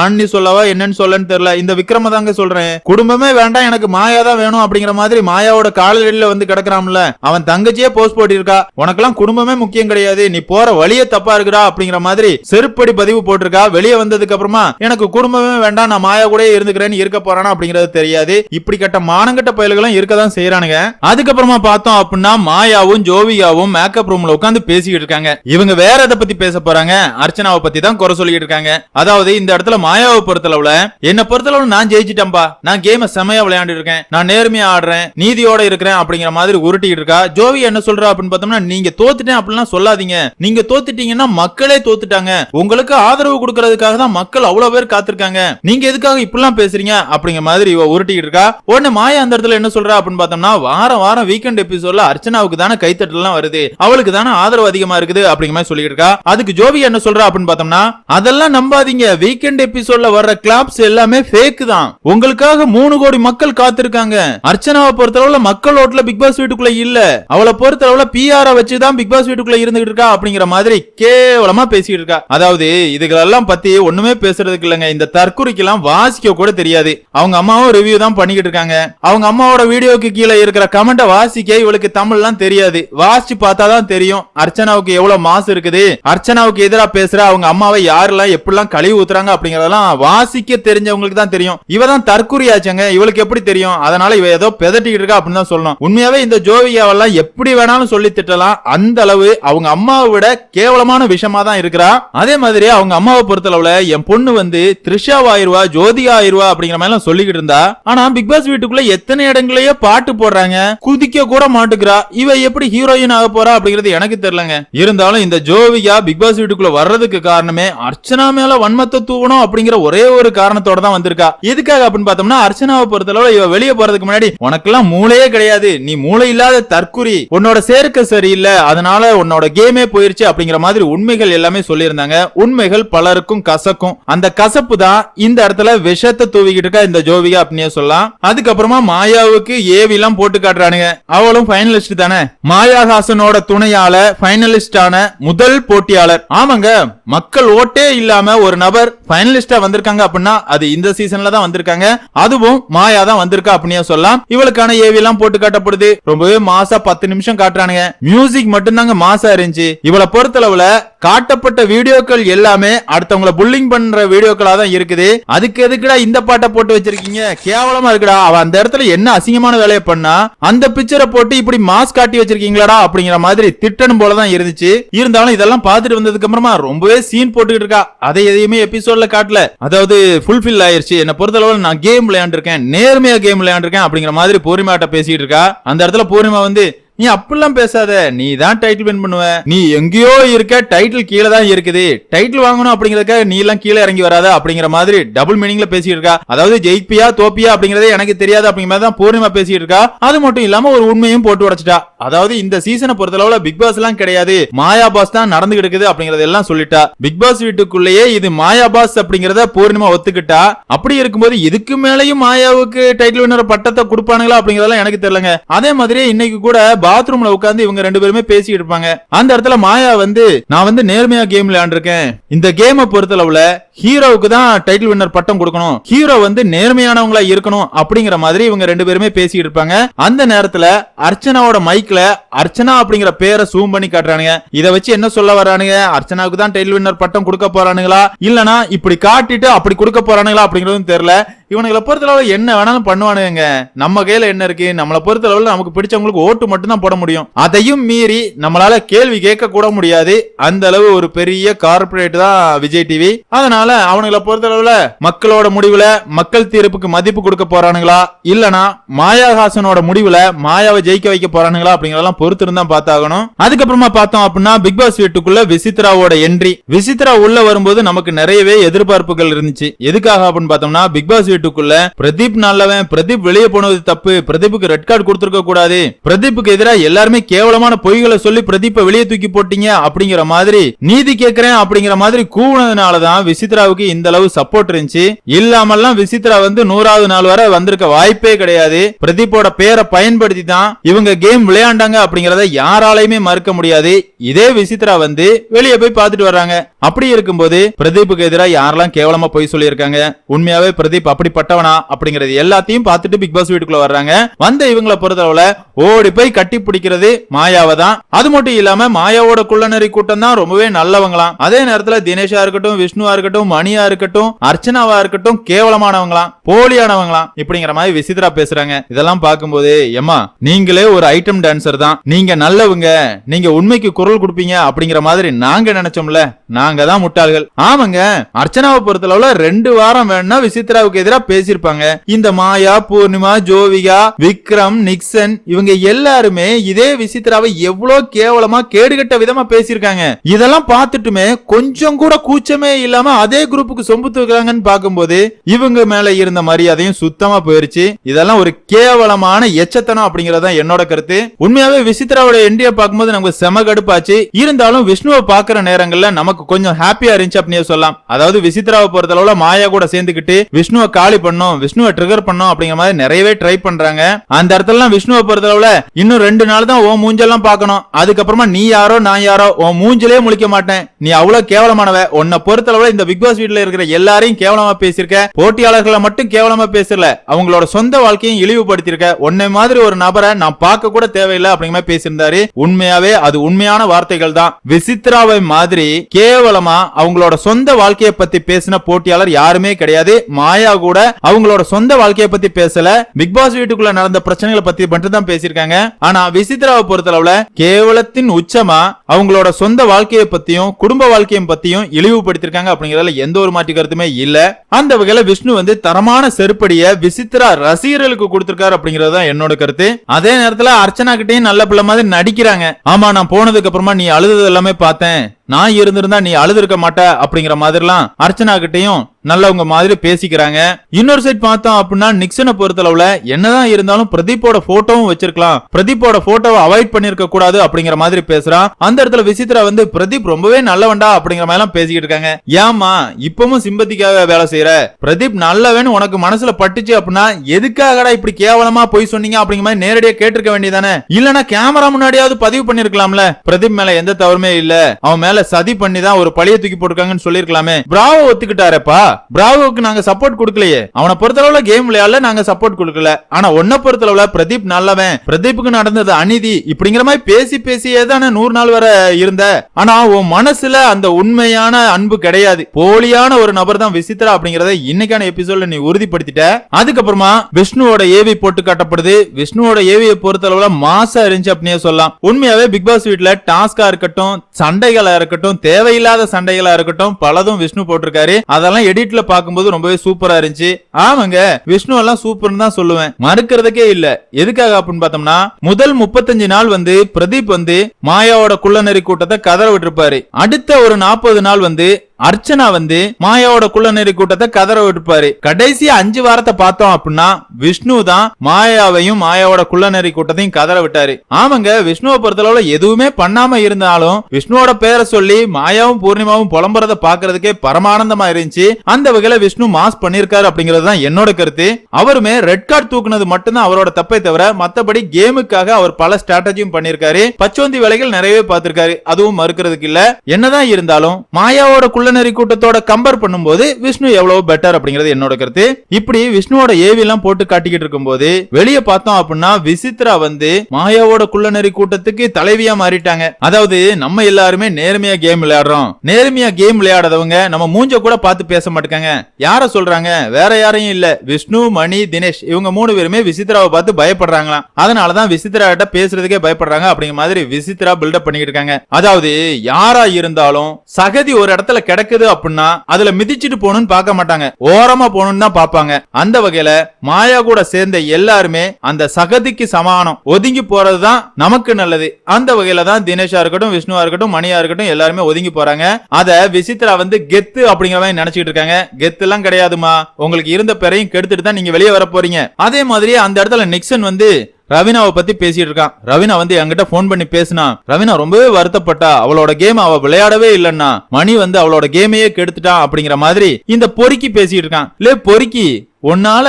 ஆண்னி சொல்லவா என்னன்னு சொல்லன்னு தெரியல. இந்த விக்ரம தாங்க சொல்றேன். குடும்பமே வேண்டாம் எனக்கு மாயா தான் வேணும் அப்படிங்கிற மாதிரி மாயாவோட காலடியில வந்து கிடக்குறாம்ல அவன் தங்கச்சியே போஸ்ட் போட்டிருக்கா. உனக்கெல்லாம் குடும்பமே முக்கியம் கிடையாது. நீ போற வழியே தப்பா இருக்குடா அப்படிங்கிற மாதிரி செருப்படி பதிவு போட்டிருக்கா. வெளியே வந்ததுக்கு அப்புறமா எனக்கு குடும்பமே வேண்டாம் நான் மாயா கூட இருந்துக்கிறேன்னு இருக்க போறானா அப்படிங்கறது தெரியாது. இப்படி கட்ட மானங்கட்ட பயல்களும் இருக்கதான் செய்யறானுங்க அதுக்கப்புறமா பார்த்தோம் அப்படின்னா மாயாவும் ஜோவியாவும் மேக்கப் ரூம்ல உட்காந்து பேசிக்கிட்டு இருக்காங்க. இவங்க வேற எதை பத்தி பேச போறாங்க? அர்ச்சனாவை பத்தி தான் குறை சொல்லிட்டு இருக்காங்க. அதாவது இந்த இடத்துல மாயாவை பொறுத்தளவுல என்ன பொறுத்தளவுல நான் ஜெயிச்சிட்டேன்பா. நான் கேம செமையா விளையாண்டு இருக்கேன். நான் நேர்மையா ஆடுறேன். நீதியோட இருக்கிறேன் அப்படிங்கிற மாதிரி உருட்டிட்டு இருக்கா. ஜோவி என்ன சொல்றா அப்படின்னு பார்த்தோம்னா நீங்க தோத்துட்டேன் அப்படிலாம் சொல்லாதீங்க. நீங்க தோத்துட்டீங்கன்னா மக்களே தோத்துட்டாங்க. உங்களுக்கு ஆதரவு கொடுக்கறதுக்காக தான் மக்கள் அவ்வளவு பேர் காத்திருக்காங்க. நீங்க எதுக்காக இப்படிலாம் பேசுறீங்க? அப்படிங்கிற மாதிரி இவ உருட்டிட்டு இருக்கா. உடனே மாயா அந்த இடத்துல என்ன சொல்றா அப்படின்னு பார்த்தோம்னா வாரம் வாரம் வீக்கெண்ட் எபிசோட்ல அர்ச்சனாவுக்கு தானே கைத்தட்டலாம் வருது. அவளுக்கு தானே ஆதரவு அதிகமா இருக்குது அப்படிங்கிற மாதிரி சொல்லிட்டு இருக்கா. அதுக்கு ஜோவி என்ன சொல்றா அப்படின்னு பார்த்தோம்னா அதெல்லாம் நம்பாதீங்க. வீக்கெண்ட் எபிசோட்ல வர்ற கிளாப்ஸ் எல்லாமே ஃபேக் தான். உங்களுக்காக மூணு கோடி மக்கள் காத்திருக்காங்க. அர்ச்சனாவை பொறுத்தளவுல மக்கள் ஓட்டுல பிக் பாஸ் வீட்டுக்குள்ள இல்ல. அவளை பொறுத்தளவுல பிஆர் வச்சுதான் பிக் பாஸ் வீட்டுக்குள்ள இருந்துகிட்டு இருக்கா அப்படிங்கிற மாதிரி கேவலமா பேசிட்டு இருக்கா. அதாவது இதுகளெல்லாம் பத்தி ஒண்ணுமே பேசுறதுக்கு இல்லங்க. இந்த தற்குறிக்கெல்லாம் வாசிக்க கூட தெரியாது. அவங்க அம்மாவும் ரிவ்யூ தான் பண்ணிக்கிட்டு இருக்காங்க. அவங்க அம்மாவோட வீடியோக்கு கீழே இருக்கிற கமெண்ட வாசிக்க இவளுக்கு தமிழ்லாம் தெரியாது. வாசிச்சு பார்த்தா தான் தெரியும். அர்ச்சனாவுக்கு எவ்வளவு மாசு இருக்குது. அர்ச்சனாவுக்கு எதிரா பேசுற அவங்க அம்மாவை யாரெல்லாம் எப்படிலாம் கழுவி ஊத்துறாங்க அப்படி அப்படிங்கறதெல்லாம் வாசிக்க தெரிஞ்சவங்களுக்கு தான் தெரியும். இவ தான் தற்குறியாச்சங்க. இவளுக்கு எப்படி தெரியும்? அதனால இவ ஏதோ பெதட்டிக்கிட்டு இருக்கா அப்படின்னு தான் சொல்லணும். உண்மையாவே இந்த ஜோவியாவெல்லாம் எப்படி வேணாலும் சொல்லி திட்டலாம். அந்த அளவு அவங்க அம்மாவை விட கேவலமான விஷயமா தான் இருக்கிறா. அதே மாதிரி அவங்க அம்மாவை பொறுத்தளவுல என் பொண்ணு வந்து த்ரிஷா ஆயிருவா ஜோதிகா ஆயிருவா அப்படிங்கிற மாதிரி எல்லாம் சொல்லிக்கிட்டு இருந்தா. ஆனா பிக் பாஸ் வீட்டுக்குள்ள எத்தனை இடங்களையே பாட்டு போடுறாங்க. குதிக்க கூட மாட்டுக்கிறா. இவ எப்படி ஹீரோயின் ஆக போறா அப்படிங்கிறது எனக்கு தெரியலங்க. இருந்தாலும் இந்த ஜோவிகா பிக் பாஸ் வீட்டுக்குள்ள வர்றதுக்கு காரணமே அர்ச்சனா மேல வன்மத்தை தூவணும் கேவலம் அப்படிங்கிற ஒரே ஒரு காரணத்தோட தான் வந்திருக்கா. எதுக்காக அப்படின்னு பார்த்தோம்னா அர்ச்சனாவை பொறுத்தளவு இவ வெளியே போறதுக்கு முன்னாடி உனக்கெல்லாம் மூளையே கிடையாது. நீ மூளை இல்லாத தற்குறி. உன்னோட சேர்க்கை சரியில்லை. அதனால உன்னோட கேமே போயிருச்சு. அப்படிங்கிற மாதிரி உண்மைகள் எல்லாமே சொல்லியிருந்தாங்க. உண்மைகள் பலருக்கும் கசக்கும். அந்த கசப்பு தான் இந்த இடத்துல விஷத்தை தூவிக்கிட்டு இருக்கா இந்த ஜோவிகா அப்படின்னே சொல்லலாம். அதுக்கப்புறமா மாயாவுக்கு ஏவி எல்லாம் போட்டு காட்டுறானுங்க. அவளும் ஃபைனலிஸ்ட் தானே. மாயாஹாசனோட துணையால ஃபைனலிஸ்டான முதல் போட்டியாளர். ஆமாங்க மக்கள் ஓட்டே இல்லாம ஒரு நபர் ஃபைனலிஸ்டா வந்திருக்காங்க அப்படின்னா அது இந்த சீசன்ல தான் வந்திருக்காங்க. அதுவும் மாயா தான் வந்திருக்கா அப்படின்னே சொல்லலாம். இவளுக்கான ஏவி எல்லாம் போட்டு காட்டப்படுது. ரொம்பவே மாசா பத்து நிமிஷம் காட்டுறானுங்க. மியூசிக் மட்டும்தாங்க மாசா இருந்துச்சு. இவளை பொறுத்தளவுல காட்டப்பட்ட வீடியோக்கள் எல்லாமே அடுத்தவங்கள புல்லிங் பண்ற வீடியோக்களா தான் இருக்குது. அதுக்கு எதுக்குடா இந்த பாட்டை போட்டு வச்சிருக்கீங்க? கேவலமா இருக்குடா. அவ அந்த இடத்துல என்ன அசிங்கமான வேலையை பண்ணா? அந்த பிக்சரை போட்டு இப்படி மாஸ் காட்டி வச்சிருக்கீங்களாடா அப்படிங்கிற மாதிரி திட்டணும் போலதான் இருந்துச்சு. இருந்தாலும் இதெல்லாம் பார்த்துட்டு வந்ததுக்கு அப்புறமா ரொம்பவே சீன் போட்டுக்கிட்டு இருக்கா. அதை எதையுமே எபிசோட்ல காட்டல அதாவது ஃபுல்ஃபில் ஆயிருச்சு. என்ன பொறுத்தளவு நான் கேம் விளையாண்டுருக்கேன். நேர்மையா கேம் விளையாண்டுருக்கேன் அப்படிங்கிற மாதிரி பூர்ணிமாட்ட பேசிட்டு இருக்கா. அந்த இடத்துல பூர்ணிமா வந்து நீ அப்படிலாம் பேசாத. நீ தான் டைட்டில் வின் பண்ணுவ. நீ எங்கேயோ இருக்க டைட்டில் கீழே தான் இருக்குது. டைட்டில் வாங்கணும் அப்படிங்கறதுக்காக நீ எல்லாம் கீழே இறங்கி வராத அப்படிங்கிற மாதிரி டபுள் மீனிங்ல பேசிட்டு இருக்கா. அதாவது ஜெயிப்பியா தோப்பியா அப்படிங்கறதே எனக்கு தெரியாது அப்படிங்கிற மாதிரி தான் பூர்ணிமா பேசிட்டு இருக்கா. அது மட்டும் இல்லாம ஒரு உண்மையும் போட்டு உடைச்சிட்டா. அதாவது இந்த சீசனை பொறுத்தளவுல பிக் பாஸ் எல்லாம் கிடையாது. மாயா பாஸ் தான் நடந்து கிடக்குது அப்படிங்கறத எல்லாம் சொல்லிட்டா. பிக் பாஸ் வீட்டுக்குள்ளேயே இது மாயா பாஸ் அப்படிங்கறத பூர்ணிமா ஒத்துக்கிட்டா. அப்படி இருக்கும்போது இதுக்கு மேலயும் மாயாவுக்கு டைட்டில் வின்னர் பட்டத்தை கொடுப்பானுங்களா அப்படிங்கறதெல்லாம் எனக்கு தெரியலங்க. அதே மாதிரி இன்னைக்கு கூட பாத்ரூம்ல உட்கார்ந்து இவங்க ரெண்டு பேருமே பேசிட்டு இருப்பாங்க. அந்த இடத்துல மாயா வந்து நான் வந்து நேர்மையா கேம் விளையாண்டுருக்கேன். இந்த கேமை பொறுத்தளவுல ஹீரோவுக்கு தான் டைட்டில் வின்னர் பட்டம் கொடுக்கணும். ஹீரோ வந்து நேர்மையானவங்களா இருக்கணும் அப்படிங்கிற மாதிரி இவங்க ரெண்டு பேருமே பேசிட்டு இருப்பாங்க. அந்த நேரத்துல அர்ச்சனாவோட மைக்ல அர்ச்சனா அப்படிங்கிற பேரை சூம் பண்ணி காட்டுறானுங்க. இத வச்சு என்ன சொல்ல வரானுங்க அர்ச்சனாவுக்கு தான் டைட்டில் வின்னர் பட்டம் கொடுக்க போறானுங்களா? இல்லனா இப்படி காட்டிட்டு அப்படி கொடுக்க போறானுங்களா அப்படிங்கறதும் தெரியல. இவனுங்களை பொறுத்தளவு என்ன வேணாலும் பண்ணுவானுங்க நம்ம கையில என்ன இருக்கு? நம்மளை பொறுத்தளவுல நமக்கு பிடிச்சவங்களுக்கு ஓட்டு மட்டும் தான் போட முடியும். அதையும் மீறி நம்மளால கேள்வி கேட்க கூட முடியாது. அந்த அளவு ஒரு பெரிய கார்பரேட் தான் விஜய் டிவி அதனால அவனுங்களை பொறுத்தளவுல மக்களோட முடிவுல மக்கள் தீர்ப்புக்கு மதிப்பு கொடுக்க போறானுங்களா? இல்லனா மாயாஹாசனோட முடிவுல மாயாவை ஜெயிக்க வைக்க போறானுங்களா? அப்படிங்கறதெல்லாம் பொறுத்து இருந்தா பார்த்தாகணும். அதுக்கப்புறமா பார்த்தோம் அப்படின்னா பிக் பாஸ் வீட்டுக்குள்ள விசித்ராவோட என்ட்ரி விசித்ரா உள்ள வரும்போது நமக்கு நிறையவே எதிர்பார்ப்புகள் இருந்துச்சு. எதுக்காக அப்படின்னு பார்த்தோம்னா பிக் பாஸ் வீட்டுக்குள்ள பிரதீப் நல்லவன் பிரதீப் வெளியே போனது தப்பு பிரதீப்புக்கு ரெட் கார்டு கொடுத்துருக்க கூடாது பிரதீப்புக்கு எதிராக எதிரா எல்லாருமே கேவலமான பொய்களை சொல்லி பிரதீப்பை வெளியே தூக்கி போட்டீங்க அப்படிங்கிற மாதிரி நீதி கேட்கிறேன் அப்படிங்கிற மாதிரி கூவுனதுனாலதான் விசித்ராவுக்கு இந்த அளவு சப்போர்ட் இருந்துச்சு. இல்லாமல்லாம் விசித்ரா வந்து நூறாவது நாள் வரை வந்திருக்க வாய்ப்பே கிடையாது. பிரதீப்போட பேரை பயன்படுத்தி தான் இவங்க கேம் விளையாண்டாங்க அப்படிங்கறத யாராலையுமே மறுக்க முடியாது. இதே விசித்ரா வந்து வெளியே போய் பார்த்துட்டு வர்றாங்க. அப்படி இருக்கும்போது பிரதீப்புக்கு எதிராக யாரெல்லாம் கேவலமா போய் சொல்லியிருக்காங்க? உண்மையாவே பிரதீப் அப்படிப்பட்டவனா அப்படிங்கறது எல்லாத்தையும் பார்த்துட்டு பிக் பாஸ் வீட்டுக்குள்ள வர்றாங்க. வந்த இவங்களை பொறுத்தளவுல ஓடி போய் கட்டி பிடிக்கிறது மாயாவை தான். அது மட்டும் இல்லாம மாயாவோட குள்ளநெறி கூட்டம் தான் ரொம்பவே நல்லவங்களாம். அதே நேரத்துல தினேஷா இருக்கட்டும் விஷ்ணுவா இருக்கட்டும் மணியா இருக்கட்டும் அர்ச்சனாவா இருக்கட்டும் கேவலமானவங்களாம் போலியானவங்களாம். இப்படிங்கிற மாதிரி விசித்ரா பேசுறாங்க. இதெல்லாம் பார்க்கும்போது எம்மா நீங்களே ஒரு ஐட்டம் டான்சர் தான். நீங்க நல்லவங்க. நீங்க உண்மைக்கு குரல் கொடுப்பீங்க. அப்படிங்கிற மாதிரி நாங்க நினைச்சோம்ல. நாங்க தான் முட்டாள்கள். ஆமாங்க. அர்ச்சனாவை பொறுத்தளவுல ரெண்டு வாரம் வேணா விசித்ராவுக்கு எதிராக பேசியிருப்பாங்க. இந்த மாயா பூர்ணிமா ஜோவிகா விக்ரம் நிக்சன் இவங்க எல்லாருமே எல்லாருமே இதே விசித்ராவை எவ்வளவு கேவலமா கேடுகட்ட விதமா பேசியிருக்காங்க. இதெல்லாம் பார்த்துட்டுமே கொஞ்சம் கூட கூச்சமே இல்லாம அதே குரூப்புக்கு சொம்பு தூக்குறாங்கன்னு பார்க்கும்போது இவங்க மேல இருந்த மரியாதையும் சுத்தமா போயிருச்சு. இதெல்லாம் ஒரு கேவலமான எச்சத்தனம் அப்படிங்கறத என்னோட கருத்து. உண்மையாவே விசித்ராவோட என்டிய பார்க்கும்போது நமக்கு செம கடுப்பாச்சு. இருந்தாலும் விஷ்ணுவை பாக்குற நேரங்கள்ல நமக்கு கொஞ்சம் ஹாப்பியா இருந்துச்சு அப்படின்னு சொல்லலாம். அதாவது விசித்ராவை பொறுத்தளவுல மாயா கூட சேர்ந்துக்கிட்டு விஷ்ணுவை காலி பண்ணும் விஷ்ணுவை ட்ரிகர் பண்ணும் அப்படிங்கிற மாதிரி நிறையவே ட்ரை பண்றாங்க. அந்த இடத்துல விஷ்ணுவை பொறுத்தளவுல இன்னும் ரெண்டு நாள் தான் உன் மூஞ்செல்லாம் பார்க்கணும். அதுக்கப்புறமா நீ யாரோ நான் யாரோ உன் மூஞ்சிலே முழிக்க மாட்டேன். நீ அவ்வளவு கேவலமானவ. உன்னை பொறுத்தளவுல இந்த பிக் பாஸ் வீட்டுல இருக்கிற எல்லாரையும் கேவலமா பேசியிருக்க. போட்டியாளர்களை மட்டும் கேவலமா பேசல. அவங்களோட சொந்த வாழ்க்கையும் இழிவுபடுத்தியிருக்க. உன்னை மாதிரி ஒரு நபரை நான் பார்க்க கூட தேவையில்லை அப்படிங்கிற மாதிரி பேசியிருந்தாரு. உண்மையாவே அது உண்மையான வார்த்தைகள் தான். விசித்ராவை மாதிரி கேவலமா அவங்களோட சொந்த வாழ்க்கையை பத்தி பேசின போட்டியாளர் யாருமே கிடையாது. மாயா கூட அவங்களோட சொந்த வாழ்க்கையை பத்தி பேசல. பிக் பாஸ் வீட்டுக்குள்ள நடந்த பிரச்சனைகளை பத்தி மட்டும் தான் பேசியிருக்காங்க. ஆனா விசித்ராவை பொறுத்தளவுல கேவலத்தின் உச்சமா அவங்களோட சொந்த வாழ்க்கையை பத்தியும் குடும்ப வாழ்க்கையும் பத்தியும் இழிவுபடுத்திருக்காங்க அப்படிங்கறதுல எந்த ஒரு மாற்று கருத்துமே இல்ல. அந்த வகையில விஷ்ணு வந்து தரமான செருப்படிய விசித்ரா ரசிகர்களுக்கு கொடுத்திருக்காரு அப்படிங்கறது தான் என்னோட கருத்து. அதே நேரத்துல அர்ச்சனா கிட்டயும் நல்ல பிள்ளை மாதிரி நடிக்கிறாங்க. ஆமா நான் போனதுக்கு அப்புறமா நீ அழுதது எல்லாமே பார்த்தேன். நான் இருந்திருந்தா நீ அழுதுருக்க மாட்ட அப்படிங்கிற மாதிரிலாம் அர்ச்சனா கிட்டையும் நல்லவங்க மாதிரி பேசிக்கிறாங்க. இன்னொரு சைட் பார்த்தோம் அப்படின்னா நிக்சனை பொறுத்தளவுல என்னதான் இருந்தாலும் பிரதீப்போட போட்டோவும் வச்சிருக்கலாம். பிரதீப்போட போட்டோவை அவாய்ட் பண்ணிருக்க கூடாது அப்படிங்கிற மாதிரி பேசுறான் அந்த இடத்துல விசித்ரா வந்து பிரதீப் ரொம்பவே நல்லவன்டா அப்படிங்கிற மாதிரி எல்லாம் பேசிக்கிட்டு இருக்காங்க. ஏமா இப்பவும் சிம்பத்திக்காக வேலை செய்யற பிரதீப் நல்லவன்னு உனக்கு மனசுல பட்டுச்சு அப்படின்னா எதுக்காகடா இப்படி கேவலமா போய் சொன்னீங்க? அப்படிங்கிற மாதிரி நேரடியா கேட்டிருக்க வேண்டியதானே இல்லனா கேமரா முன்னாடியாவது பதிவு பண்ணிருக்கலாம்ல. பிரதீப் மேல எந்த தவறுமே இல்ல. அவன் மேல சதி பண்ணி தான் ஒரு பழைய தூக்கி போட்டிருக்காங்கன்னு சொல்லிருக்கலாமே பிராவோ ஒத்துக்கிட்டாரப்பா. பிராவோக்கு நாங்க சப்போர்ட் கொடுக்கலையே. அவனை பொறுத்தளவுல கேம் விளையாடல நாங்க சப்போர்ட் கொடுக்கல. ஆனா ஒன்ன பொறுத்தளவுல பிரதீப் நல்லவன். பிரதீப்புக்கு நடந்தது அநீதி. இப்படிங்கிற மாதிரி பேசி பேசியே தானே நூறு நாள் வரை இருந்த. ஆனா உன் மனசுல அந்த உண்மையான அன்பு கிடையாது. போலியான ஒரு நபர் தான் விசித்ரா அப்படிங்கறத இன்னைக்கான எபிசோட்ல நீ உறுதிப்படுத்திட்ட. அதுக்கப்புறமா விஷ்ணுவோட ஏவி போட்டு காட்டப்படுது. விஷ்ணுவோட ஏவியை பொறுத்தளவுல மாசா இருந்துச்சு அப்படின்னே சொல்லலாம். உண்மையாவே பிக் பாஸ் வீட்டுல டாஸ்கா இருக்கட்டும் சண்டைகளா இருக்கட்டும் தேவையில்லாத சண்டைகளா இருக்கட்டும் பலதும் விஷ்ணு போட்டிருக்காரு. அதெல்லாம் எடிட்ல பார்க்கும்போது ரொம்பவே சூப்பரா இருந்துச்சு. ஆமாங்க விஷ்ணு எல்லாம் சூப்பர்னு தான் சொல்லுவேன். மறுக்கிறதுக்கே இல்ல. எதுக்காக அப்படின்னு பார்த்தோம்னா முதல் முப்பத்தஞ்சு நாள் வந்து பிரதீப் வந்து மாயாவோட குள்ளநெறி கூட்டத்தை கதற விட்டுருப்பாரு. அடுத்த ஒரு நாற்பது நாள் வந்து அர்ச்சனா வந்து மாயாவோட குள்ளநெறி கூட்டத்தை கதற விட்டுப்பாரு. கடைசி அஞ்சு வாரத்தை பார்த்தோம் அப்படின்னா விஷ்ணு தான் மாயாவையும் மாயாவோட குள்ளநெறி கூட்டத்தையும் கதற விட்டாரு. ஆமாங்க விஷ்ணுவை பொறுத்தளவுல எதுவுமே பண்ணாம இருந்தாலும் விஷ்ணுவோட பேரை சொல்லி மாயாவும் பூர்ணிமாவும் புலம்புறத பாக்குறதுக்கே பரமானந்தமா இருந்துச்சு. அந்த வகையில விஷ்ணு மாஸ் பண்ணிருக்காரு அப்படிங்கறது தான் என்னோட கருத்து. அவருமே ரெட் கார்டு தூக்குனது மட்டும்தான் அவரோட தப்பை தவிர மத்தபடி கேமுக்காக அவர் பல ஸ்ட்ராட்டஜியும் பண்ணிருக்காரு பச்சோந்தி வேலைகள் நிறையவே பார்த்திருக்காரு. அதுவும் மறுக்கிறதுக்கு இல்ல. என்னதான் இருந்தாலும் மாயாவோட குள்ள குள்ளநெறி கூட்டத்தோட கம்பேர் பண்ணும்போது விஷ்ணு எவ்வளவு பெட்டர் அப்படிங்கிறது என்னோட கருத்து. இப்படி விஷ்ணுவோட ஏவி எல்லாம் போட்டு காட்டிக்கிட்டு இருக்கும்போது வெளியே பார்த்தோம் அப்படின்னா விசித்ரா வந்து மாயாவோட குள்ளநெறி கூட்டத்துக்கு தலைவியா மாறிட்டாங்க. அதாவது நம்ம எல்லாருமே நேர்மையா கேம் விளையாடுறோம். நேர்மையா கேம் விளையாடாதவங்க நம்ம மூஞ்ச கூட பார்த்து பேச மாட்டேங்க யார சொல்றாங்க? வேற யாரையும் இல்ல. விஷ்ணு மணி தினேஷ் இவங்க மூணு பேருமே விசித்ராவை பார்த்து பயப்படுறாங்களாம். அதனாலதான் விசித்ரா கிட்ட பேசுறதுக்கே பயப்படுறாங்க அப்படிங்கிற மாதிரி விசித்ரா பில்டப் பண்ணிக்கிட்டு இருக்காங்க. அதாவது யாரா இருந்தாலும் சகதி ஒரு இடத்துல கிடக்குது அப்படின்னா அதுல மிதிச்சிட்டு போகணும்னு பார்க்க மாட்டாங்க. ஓரமா போகணும்னு தான் பார்ப்பாங்க. அந்த வகையில மாயா கூட சேர்ந்த எல்லாருமே அந்த சகதிக்கு சமானம். ஒதுங்கி போறதுதான் நமக்கு நல்லது. அந்த வகையில தான் தினேஷா இருக்கட்டும் விஷ்ணுவா இருக்கட்டும் மணியா இருக்கட்டும் எல்லாருமே ஒதுங்கி போறாங்க. அத விசித்ரா வந்து கெத்து அப்படிங்கிற மாதிரி நினைச்சிட்டு இருக்காங்க. கெத்து எல்லாம் கிடையாதுமா. உங்களுக்கு இருந்த பேரையும் கெடுத்துட்டு தான் நீங்க வெளியே வர போறீங்க. அதே மாதிரி அந்த இடத்துல நிக்சன் வந்து ரவினாவை பத்தி பேசிட்டு இருக்கான். ரவினா வந்து என்கிட்ட போன் பண்ணி பேசினா ரவினா ரொம்பவே வருத்தப்பட்டா. அவளோட கேம் அவ விளையாடவே இல்லைன்னா மணி வந்து அவளோட கேமையே கெடுத்துட்டான் அப்படிங்கிற மாதிரி இந்த பொறுக்கி பேசிட்டு இருக்கான். லே பொறுக்கி உன்னால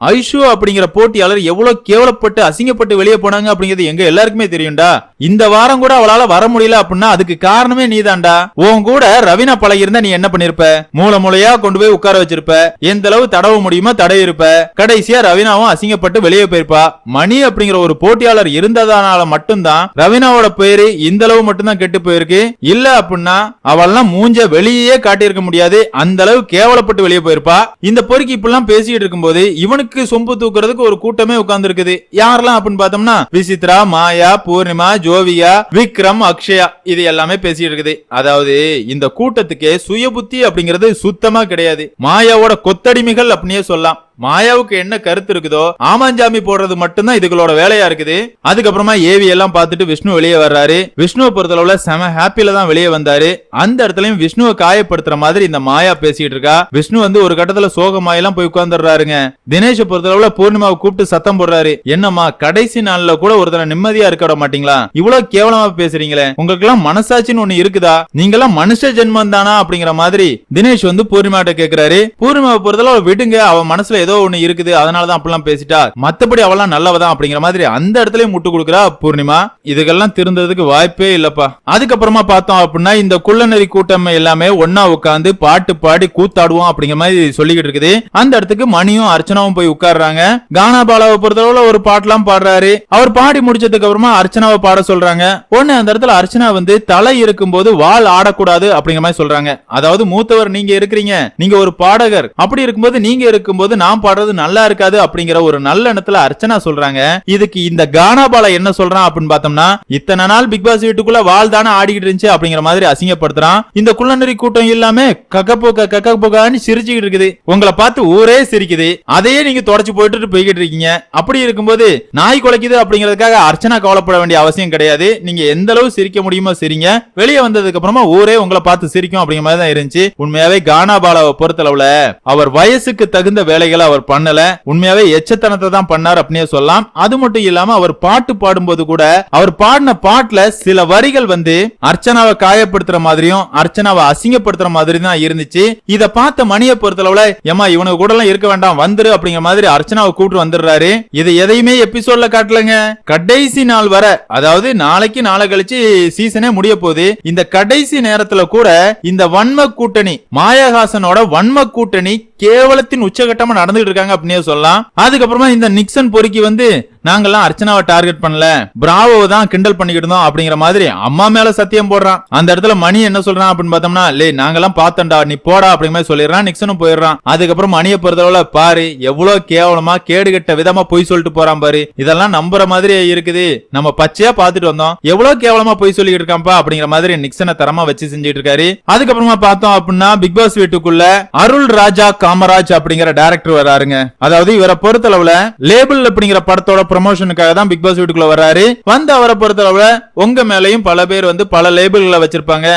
ஐஷு அப்படிங்கிற போட்டியாளர் எவ்வளவு கேவலப்பட்டு அசிங்கப்பட்டு வெளியே போனாங்க அப்படிங்கிறது எங்க எல்லாருக்குமே தெரியும்டா. இந்த வாரம் கூட அவளால வர முடியல அப்படின்னா அதுக்கு காரணமே நீதான்டா. உன் கூட ரவினா பழகி இருந்தா நீ என்ன பண்ணிருப்ப? மூளை மூளையா கொண்டு போய் உட்கார வச்சிருப்ப. எந்த அளவு தடவ முடியுமோ தடை இருப்ப. கடைசியா ரவினாவும் அசிங்கப்பட்டு வெளியே போயிருப்பா. மணி அப்படிங்கிற ஒரு போட்டியாளர் இருந்ததனால மட்டும்தான் ரவினாவோட பேரு இந்த அளவு மட்டும்தான் கெட்டு போயிருக்கு. இல்ல அப்படின்னா அவள்லாம் மூஞ்ச வெளியே காட்டியிருக்க முடியாது. அந்த அளவு கேவலப்பட்டு வெளியே போயிருப்பா. இந்த பொறுக்கி இப்படிலாம் பேசிட்டு இருக்கும்போது இவனுக்கு சொம்பு தூக்குறதுக்கு ஒரு கூட்டமே உட்கார்ந்து இருக்குது யாரெல்லாம் அப்படின்னு பார்த்தோம்னா விசித்ரா மாயா பூர்ணிமா ஜோவியா விக்ரம் அக்ஷயா இது எல்லாமே பேசிட்டு இருக்குது. அதாவது இந்த கூட்டத்துக்கு சுய புத்தி அப்படிங்கிறது சுத்தமா கிடையாது. மாயாவோட கொத்தடிமைகள் அப்படின்னே சொல்லலாம். மாயாவுக்கு என்ன கருத்து இருக்குதோ ஆமாஞ்சாமி போடுறது மட்டும்தான் இதுகளோட வேலையா இருக்குது. அதுக்கப்புறமா ஏவி எல்லாம் பார்த்துட்டு விஷ்ணு வெளியே வர்றாரு. விஷ்ணுவை பொறுத்தளவுல செம ஹாப்பில தான் வெளியே வந்தாரு. அந்த இடத்துலயும் விஷ்ணுவை காயப்படுத்துற மாதிரி இந்த மாயா பேசிட்டு இருக்கா. விஷ்ணு வந்து ஒரு கட்டத்துல சோகமாயெல்லாம் போய் உட்கார்ந்துடுறாருங்க. தினேஷ பொறுத்தளவுல பூர்ணிமாவை கூப்பிட்டு சத்தம் போடுறாரு. என்னம்மா கடைசி நாள்ல கூட ஒருத்தர நிம்மதியா இருக்க விட மாட்டீங்களா? இவ்வளவு கேவலமா பேசுறீங்களே. உங்களுக்கு எல்லாம் மனசாட்சின்னு ஒண்ணு இருக்குதா? நீங்க எல்லாம் மனுஷ ஜென்மம் தானா அப்படிங்கிற மாதிரி தினேஷ் வந்து பூர்ணிமா கிட்ட கேக்குறாரு. பூர்ணிமாவை பொறுத்தளவு விடுங்க அவ மனசுல ஏதோ ஒண்ணு இருக்குது அதனாலதான் அப்படிலாம் பேசிட்டா மத்தபடி அவெல்லாம் நல்லவதான் அப்படிங்கிற மாதிரி அந்த இடத்துலயும் முட்டு கொடுக்குறா பூர்ணிமா. இதுக்கெல்லாம் திருந்ததுக்கு வாய்ப்பே இல்லப்பா. அதுக்கப்புறமா பார்த்தோம் அப்படின்னா இந்த குள்ளநெறி கூட்டம் எல்லாமே ஒன்னா உட்காந்து பாட்டு பாடி கூத்தாடுவோம் அப்படிங்கிற மாதிரி சொல்லிக்கிட்டு இருக்குது. அந்த இடத்துக்கு மணியும் அர்ச்சனாவும் போய் உட்கார்றாங்க. கானா பாலாவை பொறுத்தளவுல ஒரு பாட்டுலாம் பாடுறாரு. அவர் பாடி முடிச்சதுக்கு அப்புறமா அர்ச்சனாவை பாட சொல்றாங்க. ஒண்ணு அந்த இடத்துல அர்ச்சனா வந்து தலை இருக்கும்போது வால் ஆடக்கூடாது அப்படிங்கிற மாதிரி சொல்றாங்க. அதாவது மூத்தவர் நீங்க இருக்கிறீங்க நீங்க ஒரு பாடகர். அப்படி இருக்கும்போது நீங்க இருக்கும்போது நான் நான் பாடுறது நல்லா இருக்காது அப்படிங்கிற ஒரு நல்ல எண்ணத்துல அர்ச்சனா சொல்றாங்க. இதுக்கு இந்த கானாபாலா என்ன சொல்றான் அப்படின்னு பார்த்தோம்னா இத்தனை நாள் பிக் பாஸ் வீட்டுக்குள்ள வால் தானே ஆடிக்கிட்டு இருந்துச்சு அப்படிங்கிற மாதிரி அசிங்கப்படுத்துறான். இந்த குள்ளநரி கூட்டம் இல்லாம கக்கப்போக்க கக்கப்போக்கான்னு சிரிச்சுக்கிட்டு இருக்குது. உங்களை பார்த்து ஊரே சிரிக்குது. அதையே நீங்க தொடச்சு போயிட்டு போய்கிட்டு இருக்கீங்க. அப்படி இருக்கும்போது நாய் குலைக்குது அப்படிங்கிறதுக்காக அர்ச்சனா கவலைப்பட வேண்டிய அவசியம் கிடையாது. நீங்க எந்த அளவு சிரிக்க முடியுமோ சிரிங்க. வெளியே வந்ததுக்கு அப்புறமா ஊரே உங்களை பார்த்து சிரிக்கும் அப்படிங்கிற மாதிரி தான் இருந்துச்சு. உண்மையாவே கானா பாலாவை பொறுத்தளவுல அவர் வயசுக்கு தகுந்த வேலைகளை அவர் பண்ணல. உண்மையாவே எச்சத்தனத்தை தான் பண்ணார் அப்படின்னே சொல்லலாம். அது மட்டும் இல்லாம அவர் பாட்டு பாடும்போது கூட அவர் பாடின பாட்டுல சில வரிகள் வந்து அர்ச்சனாவை காயப்படுத்துற மாதிரியும் அர்ச்சனாவை அசிங்கப்படுத்துற மாதிரி தான் இருந்துச்சு. இத பார்த்த மணியை பொறுத்தளவுல ஏமா இவனுக்கு கூட எல்லாம் இருக்க வேண்டாம் வந்துரு அப்படிங்கிற மாதிரி அர்ச்சனாவை கூப்பிட்டு வந்துடுறாரு. இது எதையுமே எபிசோட்ல காட்டலங்க. கடைசி நாள் வர அதாவது நாளைக்கு நாளை கழிச்சு சீசனே முடிய போகுது. இந்த கடைசி நேரத்துல கூட இந்த வன்ம கூட்டணி மாயஹாசனோட வன்ம கூட்டணி கேவலத்தின் உச்சகட்டமா நடந்துகிட்டு இருக்காங்க அப்படின்னே சொல்லலாம். அதுக்கப்புறமா இந்த நிக்சன் பொறுக்கி வந்து நாங்கெல்லாம் அர்ச்சனாவை டார்கெட் பண்ணல. பிராவோ தான் கிண்டல் பண்ணிக்கிட்டு இருந்தோம் அப்படிங்கிற மாதிரி அம்மா மேல சத்தியம் போடுறான். அந்த இடத்துல மணி என்ன சொல்றான் அப்படின்னு பார்த்தோம்னா லே நாங்கெல்லாம் பார்த்தோம்டா நீ போடா அப்படிங்கிற மாதிரி சொல்லிடுறான். நிக்சனும் போயிடுறான். அதுக்கப்புறம் மணியை பொறுத்தளவுல பாரு எவ்வளவு கேவலமா கேடுகட்ட விதமா பொய் சொல்லிட்டு போறான் பாரு. இதெல்லாம் நம்புற மாதிரி இருக்குது. நம்ம பச்சையா பார்த்துட்டு வந்தோம். எவ்வளவு கேவலமா பொய் சொல்லிட்டு இருக்கான்ப்பா அப்படிங்கிற மாதிரி நிக்சனை தரமா வச்சு செஞ்சுட்டு இருக்காரு. அதுக்கப்புறமா பார்த்தோம் அப்படின்னா பிக் பாஸ் வீட்டுக்குள்ள அருள் ராஜா காமராஜ் அப்படிங்கிற டைரக்டர் வராருங்க. அதாவது இவரை பொறுத்தளவுல லேபிள் அப்படிங்கிற படத்தோட ப்ரமோஷனுக்காக தான் பிக் பாஸ் வீட்டுக்குள்ள வராரு வந்து அவரை பொறுத்தளவுல உங்க மேலையும் பல பேர் வந்து பல லேபிள்களை வச்சிருப்பாங்க.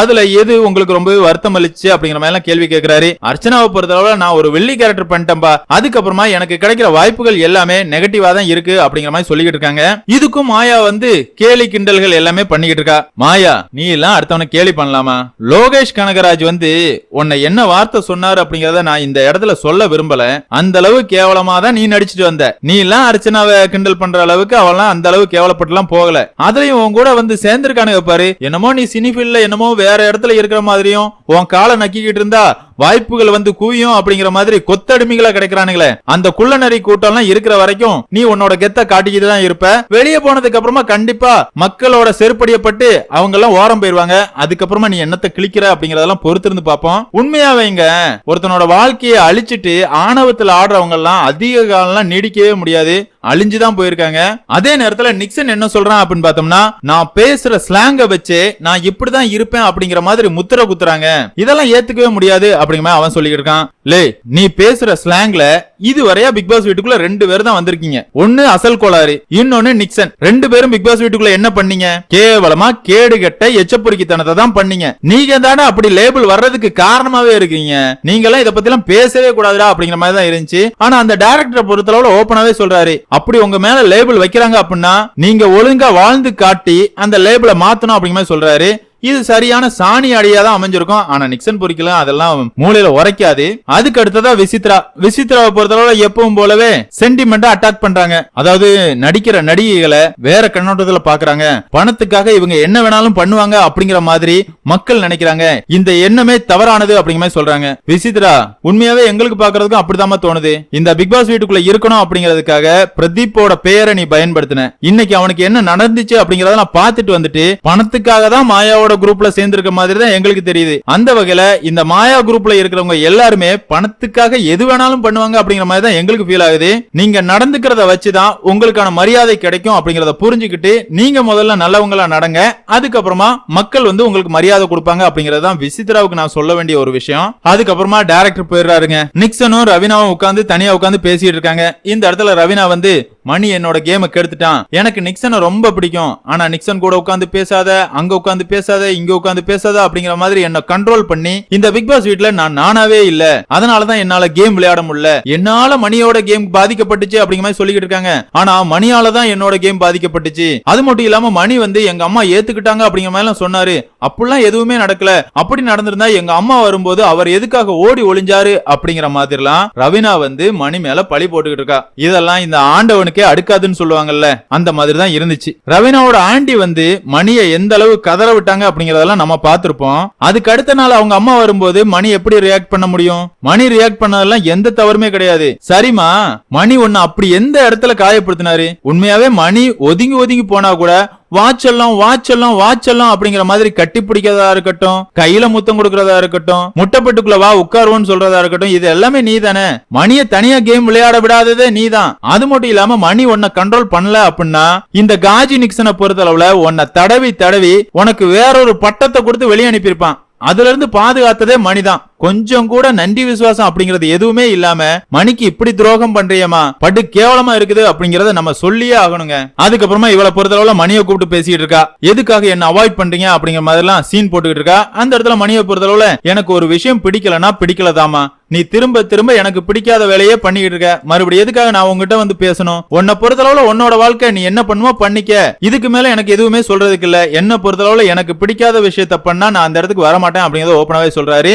அதுல எது உங்களுக்கு ரொம்பவே வருத்தம் அளிச்சு அப்படிங்கிற மாதிரி எல்லாம் கேள்வி கேட்கிறாரு அர்ச்சனாவை பொறுத்தளவுல நான் ஒரு வெள்ளி கேரக்டர் பண்ணிட்டேன்பா. அதுக்கப்புறமா எனக்கு கிடைக்கிற வாய்ப்புகள் எல்லாமே நெகட்டிவா தான் இருக்கு அப்படிங்கிற மாதிரி சொல்லிக்கிட்டு இருக்காங்க. இதுக்கும் மாயா வந்து கேலி கிண்டல்கள் எல்லாமே பண்ணிக்கிட்டு இருக்கா. மாயா நீ எல்லாம் அடுத்தவனை கேலி பண்ணலாமா? லோகேஷ் கனகராஜ் வந்து உன்னை என்ன வார்த்தை சொன்னாரு அப்படிங்கறத நான் இந்த இடத்துல சொல்ல விரும்பல. அந்த அளவு கேவலமா தான் நீ நடிச்சிட்டு வந்த. நீ எல்லாம் அர்ச்சனாவை கிண்டல் பண்ற அளவுக்கு அவெல்லாம் அந்த அளவு கேவலப்பட்டுலாம் போகல. அதுலயும் உன் கூட வந்து சேர்ந்திருக்கானுங்க பாரு. என்னமோ நீ சினிஃபீல்ட்ல என்னமோ வேற இடத்துல இருக்கிற மாதிரியும் உன் காலை நக்கிக்கிட்டு இருந்தா வாய்ப்புகள் வந்து குவியும் அப்படிங்கிற மாதிரி கொத்தடிமைகளா கிடைக்கிறானுங்களே. அந்த குள்ளநரி கூட்டம் எல்லாம் இருக்கிற வரைக்கும் நீ உன்னோட கெத்த காட்டிக்கிட்டு தான் இருப்ப. வெளியே போனதுக்கு அப்புறமா கண்டிப்பா மக்களோட செருப்படியப்பட்டு அவங்க எல்லாம் ஓரம் போயிருவாங்க. அதுக்கப்புறமா நீ என்னத்தை கிழிக்கிற அப்படிங்கறதெல்லாம் பொறுத்திருந்து பார்ப்போம். உண்மையாவேங்க ஒருத்தனோட வாழ்க்கையை அழிச்சிட்டு ஆணவத்துல ஆடுறவங்க எல்லாம் அதிக காலம் நீடிக்கவே முடியாது. அழிஞ்சுதான் போயிருக்காங்க. அதே நேரத்துல நிக்சன் என்ன சொல்றான் அப்படின்னு பார்த்தோம்னா நான் பேசுற ஸ்லாங்க வச்சு நான் இப்படிதான் இருப்பேன் அப்படிங்கிற மாதிரி முத்திர குத்துறாங்க. இதெல்லாம் ஏத்துக்கவே முடியாது அப்படிங்கிற அவன் சொல்லிக்கிட்டு இருக்கான் லே நீ பேசுற ஸ்லாங்ல இதுவரையா பிக் பாஸ் வீட்டுக்குள்ள ரெண்டு பேர் தான் வந்திருக்கீங்க. ஒன்னு அசல் கோளாறு இன்னொன்னு நிக்சன் ரெண்டு பேரும் பிக் பாஸ் வீட்டுக்குள்ள என்ன பண்ணீங்க? கேவலமா கேடு கெட்ட எச்சப்பொறுக்கித்தனத்தை தான் பண்ணீங்க. நீங்க தானே அப்படி லேபிள் வர்றதுக்கு காரணமாவே இருக்கீங்க. நீங்க எல்லாம் இத பத்தி எல்லாம் பேசவே கூடாதுடா அப்படிங்கிற மாதிரி தான் இருந்துச்சு. ஆனா அந்த டைரக்டரை பொறுத்தளவுல ஓப்பனாவே சொல்றாரு. அப்படி உங்க மேல லேபிள் வைக்கிறாங்க அப்படின்னா நீங்க ஒழுங்கா வாழ்ந்து காட்டி அந்த லேபிளை மாத்தணும் அப்படிங்கிற மாதிரி சொல்றாரு. இது சரியான சாணி அடியா தான் அமைஞ்சிருக்கும். ஆனா நிக்சன் பொறிக்கலாம் அதெல்லாம் மூளையில உரைக்காது. அதுக்கு அடுத்ததா விசித்ரா. விசித்ராவை பொறுத்தளவுல எப்பவும் போலவே சென்டிமெண்டா அட்டாக் பண்றாங்க. அதாவது நடிக்கிற நடிகைகளை வேற கண்ணோட்டத்துல பாக்குறாங்க. பணத்துக்காக இவங்க என்ன வேணாலும் பண்ணுவாங்க அப்படிங்கிற மாதிரி மக்கள் நினைக்கிறாங்க. இந்த எண்ணமே தவறானது அப்படிங்கிற மாதிரி சொல்றாங்க. விசித்ரா உண்மையாவே எங்களுக்கு பாக்குறதுக்கும் அப்படிதான் தோணுது. இந்த பிக் பாஸ் வீட்டுக்குள்ள இருக்கணும் அப்படிங்கிறதுக்காக பிரதீப்போட பெயரை நீ பயன்படுத்தின. இன்னைக்கு அவனுக்கு என்ன நடந்துச்சு அப்படிங்கறத நான் பாத்துட்டு வந்துட்டு பணத்துக்காக தான் மாயாவோட குரூப்ல சேர்ந்திருக்க மாதிரி தான் எங்களுக்கு தெரியுது. அந்த வகையில இந்த மாயா குரூப்ல இருக்கிறவங்க எல்லாருமே பணத்துக்காக எது வேணாலும் பண்ணுவாங்க அப்படிங்கிற மாதிரி தான் எங்களுக்கு ஃபீல் ஆகுது. நீங்க நடந்துக்கிறத வச்சுதான் உங்களுக்கான மரியாதை கிடைக்கும் அப்படிங்கறத புரிஞ்சுக்கிட்டு நீங்க முதல்ல நல்லவங்களா நடங்க. அதுக்கப்புறமா மக்கள் வந்து உங்களுக்கு மரியாதை கொடுப்பாங்க அப்படிங்கறது தான் விசித்ராவுக்கு நான் சொல்ல வேண்டிய ஒரு விஷயம். அதுக்கப்புறமா டேரக்டர் போயிடுறாருங்க. நிக்சனும் ரவினாவும் உட்காந்து தனியா உட்காந்து பேசிட்டு இருக்காங்க. இந்த இடத்துல ரவினா வந்து மணி என்னோட கேமை கெடுத்துட்டான். எனக்கு நிக்சனை ரொம்ப பிடிக்கும். ஆனா நிக்சன் கூட உட்காந்து பேசாத அங்க உட்காந்து பேசாத இங்க உட்காந்து பேசாத அப்படிங்கிற மாதிரி என்ன கண்ட்ரோல் பண்ணி இந்த பிக் பாஸ் வீட்ல நான் நானாவே இல்ல. அதனாலதான் என்னால கேம் விளையாட முடியல. என்னால மணியோட கேம் பாதிக்கப்பட்டுச்சு அப்படிங்கிற மாதிரி சொல்லிக்கிட்டு இருக்காங்க. ஆனா மணியால தான் என்னோட கேம் பாதிக்கப்பட்டுச்சு. அது மட்டும் இல்லாம மணி வந்து எங்க அம்மா ஏத்துக்கிட்டாங்க அப்படிங்கிற மாதிரி எல்லாம் சொன்னாரு. அப்படிலாம் எதுவுமே நடக்கல. அப்படி நடந்திருந்தா எங்க அம்மா வரும்போது அவர் எதுக்காக ஓடி ஒளிஞ்சாரு அப்படிங்கிற மாதிரிலாம் ரவினா வந்து மணி மேல பழி போட்டுக்கிட்டு இருக்கா. இதெல்லாம் இந்த ஆண்டவனுக்கே அடுக்காதுன்னு சொல்லுவாங்கல்ல. அந்த மாதிரி தான் இருந்துச்சு. ரவினாவோட ஆண்டி வந்து மணியை எந்த அளவு கதற விட்டாங்க அப்படிங்கறதெல்லாம் நம்ம பார்த்திருப்போம். அதுக்கு அடுத்த நாள் அவங்க அம்மா வரும்போது மணி எப்படி ரியாக்ட் பண்ண முடியும்? மணி ரியாக்ட் பண்ணதெல்லாம் எந்த தவறுமே கிடையாது. சரிம்மா மணி ஒன்னு அப்படி எந்த இடத்துல காயப்படுத்தினாரு? உண்மையாவே மணி ஒதுங்கி ஒதுங்கி போனா கூட வாட்செல்லாம் வாட்செல்லாம் வாட்செல்லாம் அப்படிங்கிற மாதிரி கட்டி பிடிக்கிறதா இருக்கட்டும் கையில முத்தம் கொடுக்கறதா இருக்கட்டும் முட்டைப்பட்டுக்குள்ள வா உட்காருவோன்னு சொல்றதா இருக்கட்டும் இது எல்லாமே நீ தானே மணிய தனியா கேம் விளையாட விடாததே நீ தான் அது மட்டும் இல்லாம மணி உன்னை கண்ட்ரோல் பண்ணல அப்படின்னா இந்த காஜி நிக்சனை பொறுத்தளவுல உன்னை தடவி தடவி உனக்கு வேறொரு பட்டத்தை கொடுத்து வெளியே அனுப்பியிருப்பான். அதுல இருந்து பாதுகாத்ததே மணிதான். கொஞ்சம் கூட நன்றி விசுவாசம் அப்படிங்கறது எதுவுமே இல்லாம மணிக்கு இப்படி துரோகம் பண்றியமா பட்டு கேவலமா இருக்குது அப்படிங்கறத நம்ம சொல்லியே ஆகணுங்க. அதுக்கப்புறமா இவளை பொறுத்தளவுல மணியை கூப்பிட்டு பேசிட்டு இருக்கா. எதுக்காக என்ன அவாய்ட் பண்றீங்க அப்படிங்கிற மாதிரி எல்லாம் சீன் போட்டுக்கிட்டு இருக்கா. அந்த இடத்துல மணியை பொறுத்தளவுல எனக்கு ஒரு விஷயம் பிடிக்கலன்னா பிடிக்கலதாமா நீ திரும்ப திரும்ப எனக்கு பிடிக்காத வேலையே பண்ணிக்கிட்டு இருக்க. மறுபடியும் எதுக்காக நான் உங்ககிட்ட வந்து பேசணும்? உன்னை பொறுத்தளவுல உன்னோட வாழ்க்கை நீ என்ன பண்ணுமோ பண்ணிக்க. இதுக்கு மேல எனக்கு எதுவுமே சொல்றதுக்கு இல்ல. என்ன பொறுத்தளவுல எனக்கு பிடிக்காத விஷயத்த பண்ணா நான் அந்த இடத்துக்கு வர மாட்டேன் அப்படிங்கறத ஓப்பனாவே சொல்றாரு.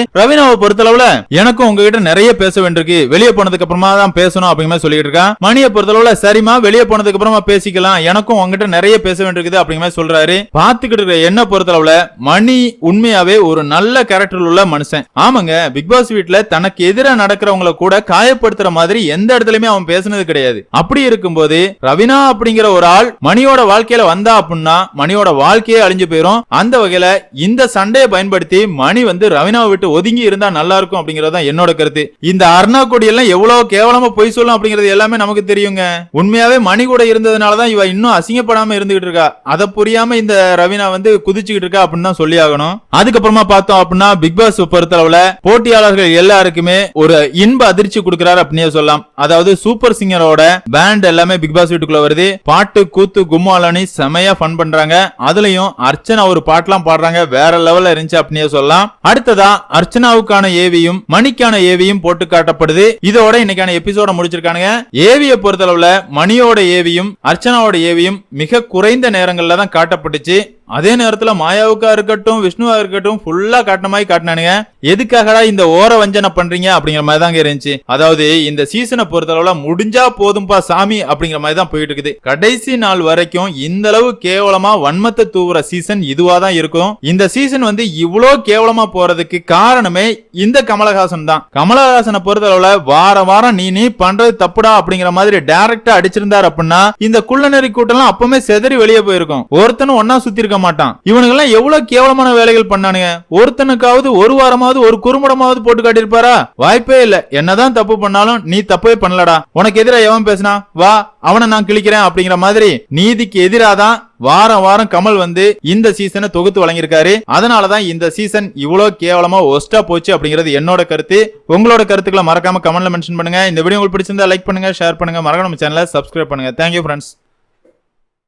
ரவீனாவை பொறுத்தளவுல எனக்கும் உங்ககிட்ட நிறைய பேச வேண்டியிருக்கு. வெளியே போனதுக்கு அப்புறமா தான் பேசணும் அப்படிங்கிற மாதிரி சொல்லிட்டு இருக்கான் மணியை பொறுத்தளவுல சரிமா வெளியே போனதுக்கு அப்புறமா பேசிக்கலாம். எனக்கும் உங்ககிட்ட நிறைய பேச வேண்டியிருக்குது அப்படிங்கிற மாதிரி சொல்றாரு. பாத்துக்கிட்டு இருக்கிற என்ன பொறுத்தளவுல மணி உண்மையாவே ஒரு நல்ல கேரக்டர் உள்ள மனுஷன். ஆமாங்க பிக் பாஸ் வீட்டுல தனக்கு எதிராக நடக்கிறவங்கள கூட காயப்படுத்துற மாதிரி எந்த இடத்துலயுமே அவன் பேசுனது கிடையாது. அப்படி இருக்கும்போது ரவினா அப்படிங்கிற ஒரு ஆள் மணியோட வாழ்க்கையில வந்தா அப்படின்னா மணியோட வாழ்க்கையே அழிஞ்சு போயிரும். அந்த வகையில இந்த சண்டையை பயன்படுத்தி மணி வந்து ரவினாவை விட்டு ஒதுங்கி இருந்த இருந்தா நல்லா இருக்கும் அப்படிங்கறது தான் என்னோட கருத்து. இந்த அர்ணா கொடி எல்லாம் எவ்வளவு கேவலமா பொய் சொல்லும் அப்படிங்கிறது எல்லாமே நமக்கு தெரியுங்க. உண்மையாவே மணி கூட இருந்ததுனாலதான் இவ இன்னும் அசிங்கப்படாம இருந்துகிட்டு இருக்கா. அதை புரியாம இந்த ரவீனா வந்து குதிச்சுக்கிட்டு இருக்கா அப்படின்னு தான் சொல்லி ஆகணும். அதுக்கப்புறமா பார்த்தோம் அப்படின்னா பிக் பாஸ் பொறுத்தளவுல போட்டியாளர்கள் எல்லாருக்குமே ஒரு இன்ப அதிர்ச்சி கொடுக்கிறாரு அப்படின்னே சொல்லலாம். அதாவது சூப்பர் சிங்கரோட பேண்ட் எல்லாமே பிக் பாஸ் வீட்டுக்குள்ள வருது. பாட்டு கூத்து கும்மாலனி செமையா ஃபன் பண்றாங்க. அதுலயும் அர்ச்சனா ஒரு பாட்டுலாம் பாடுறாங்க. வேற லெவல்ல இருந்துச்சு அப்படின்னே சொல்லலாம். அடுத்ததா அர்ச்சனாவுக்கு அர்ச்சனாவுக்கான ஏவியும் மணிக்கான ஏவியும் போட்டு காட்டப்படுது. இதோட இன்னைக்கான எபிசோட முடிச்சிருக்கானுங்க. ஏவிய பொறுத்தளவுல மணியோட ஏவியும் அர்ச்சனாவோட ஏவியும் மிக குறைந்த நேரங்கள்ல தான் காட்டப்பட்டுச்சு. அதே நேரத்துல மாயாவுக்கா இருக்கட்டும் விஷ்ணுவா இருக்கட்டும் ஃபுல்லா காட்டின மாதிரி காட்டினானுங்க. எதுக்காகடா இந்த ஓர வஞ்சனை பண்றீங்க அப்படிங்கிற மாதிரி தாங்க இருந்துச்சு. அதாவது இந்த சீசனை பொறுத்தளவுல முடிஞ்சா போதும்பா சாமி அப்படிங்கிற மாதிரி தான் போயிட்டு இருக்குது கடைசி நாள் வரைக்கும் இந்த அளவு கேவலமா வன்மத்தை தூவுற சீசன் இதுவா தான் இருக்கும். இந்த சீசன் வந்து இவ்வளோ கேவலமா போறதுக்கு காரணமே இந்த கமலஹாசன் தான். கமலஹாசனை பொறுத்தளவுல வார வாரம் நீ நீ பண்றது தப்புடா அப்படிங்கிற மாதிரி டைரக்டா அடிச்சிருந்தார் அப்படின்னா இந்த குள்ளநெறி கூட்டம்லாம் அப்பவுமே செதறி வெளியே போயிருக்கும். ஒருத்தனும் ஒன்னா சுத்தி இருக்க மாட்டான். இவனுங்க எல்லாம் எவ்வளவு கேவலமான வேலைகள் பண்ணானுங்க. ஒருத்தனுக்காவது ஒரு வாரமாவது ஒரு குறும்படமாவது போட்டு காட்டியிருப்பாரா? வாய்ப்பே இல்ல. என்னதான் தப்பு பண்ணாலும் நீ தப்பே பண்ணலடா. உனக்கு எதிரா எவன் பேசினா? வா அவனை நான் கிழிக்கிறேன் அப்படிங்கிற மாதிரி நீதிக்கு எதிராதான் வாரம் வாரம் கமல் வந்து இந்த சீசனை தொகுத்து வழங்கியிருக்காரு. அதனாலதான் இந்த சீசன் இவ்வளவு கேவலமா ஒஸ்டா போச்சு அப்படிங்கிறது என்னோட கருத்து. உங்களோட கருத்துக்களை மறக்காம கமெண்ட்ல மென்ஷன் பண்ணுங்க. இந்த வீடியோ உங்களுக்கு பிடிச்சிருந்தா லைக் பண்ணுங்க ஷேர் பண்ணுங்க. மறக்காம சேனலை சப்ஸ்கிரைப் பண்ணுங்க. Thank you friends